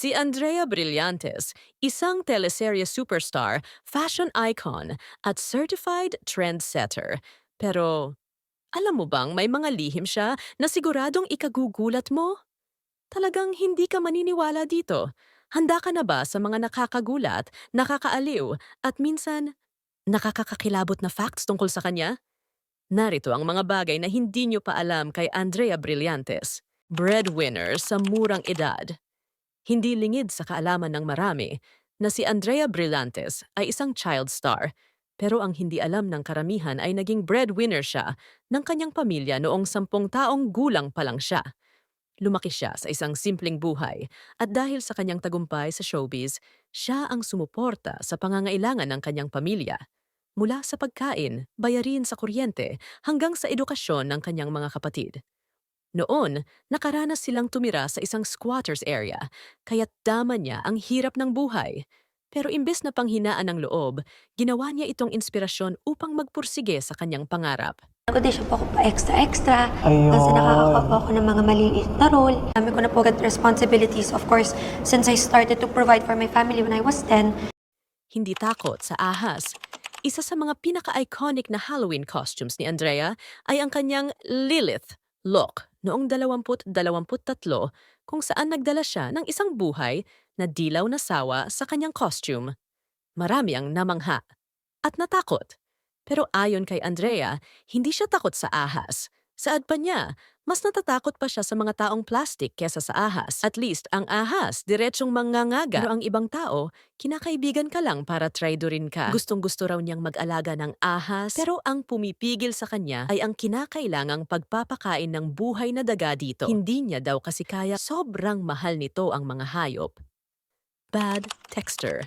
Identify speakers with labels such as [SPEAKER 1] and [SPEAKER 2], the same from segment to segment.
[SPEAKER 1] Si Andrea Brillantes, isang teleserye superstar, fashion icon, at certified trendsetter. Pero, alam mo bang may mga lihim siya na siguradong ikagugulat mo? Talagang hindi ka maniniwala dito. Handa ka na ba sa mga nakakagulat, nakakaaliw, at minsan nakakakakilabot na facts tungkol sa kanya? Narito ang mga bagay na hindi nyo pa alam kay Andrea Brillantes. Breadwinner sa murang edad. Hindi lingid sa kaalaman ng marami na si Andrea Brillantes ay isang child star, pero ang hindi alam ng karamihan ay naging breadwinner siya ng kanyang pamilya noong sampung taong gulang pa lang siya. Lumaki siya sa isang simpleng buhay at dahil sa kanyang tagumpay sa showbiz, siya ang sumuporta sa pangangailangan ng kanyang pamilya. Mula sa pagkain, bayarin sa kuryente, hanggang sa edukasyon ng kanyang mga kapatid. Noon, nakaranas silang tumira sa isang squatters area, kaya't dama niya ang hirap ng buhay. Pero imbes na panghinaan ng loob, ginawa niya itong inspirasyon upang magpursige sa kanyang pangarap.
[SPEAKER 2] Nag-audition po ako pa extra-extra.
[SPEAKER 3] Ayun.
[SPEAKER 2] Kasi nakakakuha po ako ng mga maliliit na role. Dami ko na po agad responsibilities. Of course, since I started to provide for my family when I was 10,
[SPEAKER 1] Hindi takot sa ahas. Isa sa mga pinaka-iconic na Halloween costumes ni Andrea ay ang kanyang Lilith look noong 2023 kung saan nagdala siya ng isang buhay na dilaw na sawa sa kanyang costume. Marami ang namangha at natakot. Pero ayon kay Andrea, hindi siya takot sa ahas. Saad pa niya, mas natatakot pa siya sa mga taong plastic kesa sa ahas. At least, ang ahas, diretsong mangangaga. Pero ang ibang tao, kinakaibigan ka lang para traidorin ka. Gustong-gusto raw niyang mag-alaga ng ahas. Pero ang pumipigil sa kanya ay ang kinakailangang pagpapakain ng buhay na daga dito. Hindi niya daw kasi kaya sobrang mahal nito ang mga hayop. Bad texter.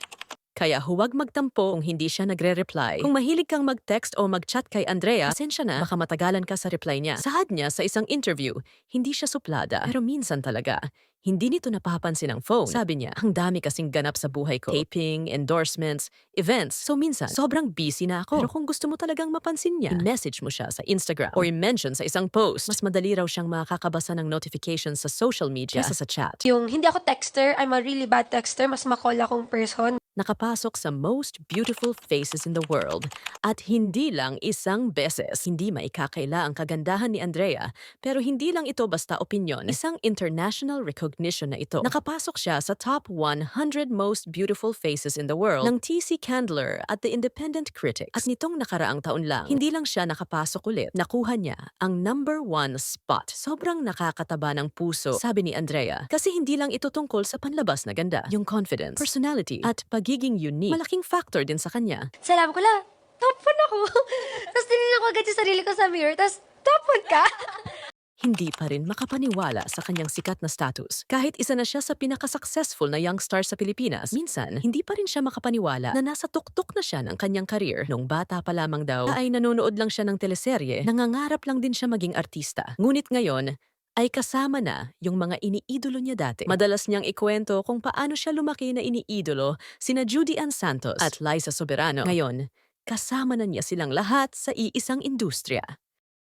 [SPEAKER 1] Kaya huwag magtampo kung hindi siya nagre-reply. Kung mahilig kang mag-text o mag-chat kay Andrea, pasensya na, baka matagalan ka sa reply niya. Saad niya sa isang interview, hindi siya suplada. Pero minsan talaga, hindi nito napapansin ang phone. Sabi niya, ang dami kasing ganap sa buhay ko. Taping, endorsements, events. So minsan, sobrang busy na ako. Pero kung gusto mo talagang mapansin niya, i-message mo siya sa Instagram or i-mention sa isang post. Mas madali raw siyang makakabasa ng notifications sa social media kesa sa chat.
[SPEAKER 4] Yung hindi ako texter, I'm a really bad texter, mas makol akong person.
[SPEAKER 1] Nakapasok sa most beautiful faces in the world at hindi lang isang beses. Hindi maikakaila ang kagandahan ni Andrea pero hindi lang ito basta opinyon. Isang international recognition na ito. Nakapasok siya sa top 100 most beautiful faces in the world ng TC Candler at the Independent Critics. At nitong nakaraang taon lang, hindi lang siya nakapasok ulit. Nakuha niya ang number one spot. Sobrang nakakataba ng puso, sabi ni Andrea. Kasi hindi lang ito tungkol sa panlabas na ganda. Yung confidence, personality, at pagiging unique. Malaking factor din sa kanya.
[SPEAKER 4] Salam ko lang, top 1 ako. tapos tinignan ko agad yung sarili ko sa mirror, tapos top 1 ka?
[SPEAKER 1] Hindi pa rin makapaniwala sa kanyang sikat na status. Kahit isa na siya sa pinaka-successful na young star sa Pilipinas, minsan hindi pa rin siya makapaniwala na nasa tuktok na siya ng kanyang career. Nung bata pa lamang daw ay nanonood lang siya ng teleserye, nangangarap lang din siya maging artista. Ngunit ngayon, ay kasama na yung mga iniidolo niya dati. Madalas niyang ikwento kung paano siya lumaki na iniidolo sina Judy Ann Santos at Liza Soberano. Ngayon, kasama na niya silang lahat sa iisang industriya.